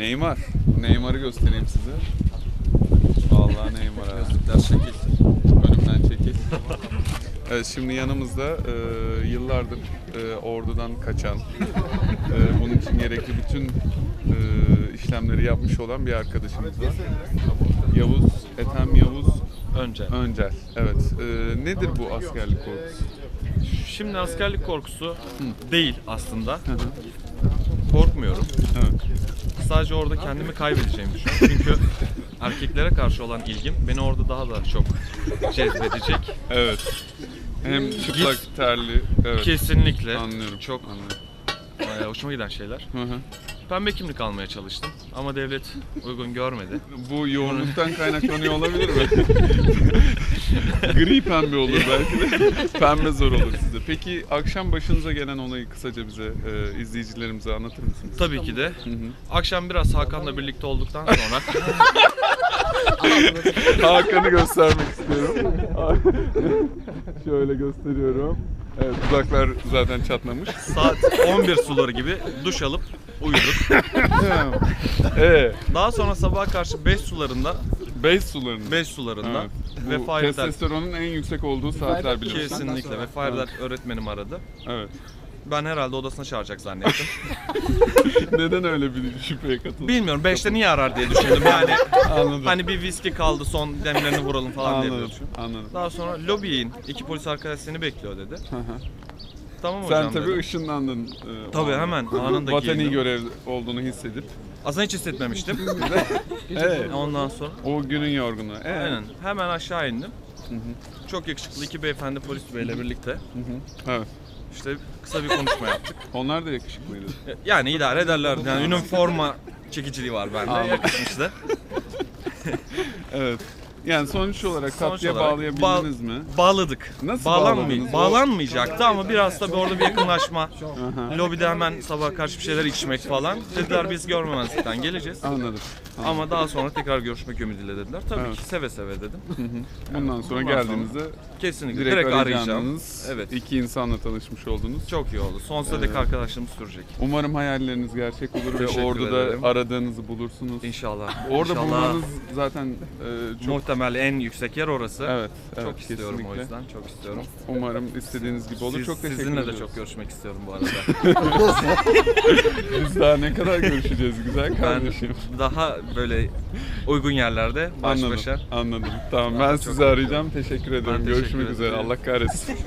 Neymar. Neymar'ı göstereyim size. Vallahi Neymar ha. Gözlükler şekil. Önümden çekil. Evet şimdi yanımızda e, yıllardır e, ordudan kaçan, e, bunun için gerekli bütün e, işlemleri yapmış olan bir arkadaşımız var. Yavuz, Ethem Yavuz Önce. Öncel. Evet. E, nedir bu askerlik korkusu? Şimdi askerlik korkusu değil aslında. Korkmuyorum. evet. Sadece orada kendimi kaybedeceğimi düşünüyorum. Çünkü erkeklere karşı olan ilgim beni orada daha da çok cezbedecek. Evet. Hem çıplak terli. Evet. Kesinlikle. Anlıyorum. Çok Anlıyorum. e, hoşuma giden şeyler. Hı hı. Pembe kimlik almaya çalıştım ama devlet uygun görmedi. Bu yoğunluktan kaynaklanıyor olabilir mi? Gri pembe olur belki de. pembe zor olur size. Peki akşam başınıza gelen olayı kısaca bize, e, izleyicilerimize anlatır mısınız? Tabii ki de. Hı hı. Akşam biraz Hakan'la birlikte olduktan sonra Hakan'ı göstermek istiyorum. Şöyle gösteriyorum. Evet dudaklar zaten çatlamış. saat 11 suları gibi duş alıp uyuduk. evet. Daha sonra sabaha karşı 5 sularında Base sularında. 5 sularında Evet. ve Fahretler testosteronun en yüksek olduğu saatler biliyorsun. kesinlikle ve Fahretler öğretmenim aradı. Evet. Ben herhalde odasına çağıracak zannettim. Neden öyle bir şüpheye katıldın? Bilmiyorum 5'te niye arar diye düşündüm yani. Anladım. Hani bir viski kaldı son demlerini vuralım falan diye anladım. düşündüm. Anladım. Daha sonra lobiye in. iki polis arkadaş seni bekliyor dedi. Hı hı. Tamam Sen hocam tabii dedim. ışınlandın. e, Tabii, anda. hemen anında Vatani giyindim. görev olduğunu hissedip. Aslında hiç hissetmemiştim. Evet. Ondan sonra O günün yorgunluğu. Evet. aynen hemen aşağı indim. Çok yakışıklı iki beyefendi polis beyle birlikte. Evet. işte kısa bir konuşma yaptık. Onlar da yakışıklıydı. Yani idare ederler. Yani üniforma çekiciliği var bende. Yakışmıştı. Evet. Yani sonuç olarak Sonuç tatlıya olarak bağlayabildiniz mi? Bağladık. Nasıl Bağlanmay- bağladınız? Bağlanmayacaktı ama biraz tabii orada bir yakınlaşma. Lobide hemen sabah karşı bir şeyler içmek falan. Dediler biz görmemezlikten geleceğiz. Anladım. Ama daha sonra tekrar görüşmek ümidiyle dediler. Tabii Evet. ki seve seve dedim. Bundan sonra Bundan geldiğinizde Kesinlikle direkt, direkt, arayacağım. arayacağınız Evet. iki insanla tanışmış oldunuz. Çok iyi oldu. Sonsuza dek Evet. arkadaşlığımız sürecek. Umarım hayalleriniz gerçek olur ve Teşekkür orduda ederim. aradığınızı bulursunuz. İnşallah. Orada İnşallah bulmanız zaten e, çok muhtemel en yüksek yer orası. Evet, evet çok istiyorum kesinlikle. o yüzden. Çok istiyorum. Umarım istediğiniz gibi olur. Siz- çok teşekkür sizinle de çok görüşmek istiyorum bu arada. Biz daha ne kadar görüşeceğiz güzel ben kardeşim. daha böyle uygun yerlerde baş anladım, başa. anladım. Tamam ben Çok sizi arayacağım. Teşekkür ederim. teşekkür Görüşmek üzere. ederim. Allah kahretsin.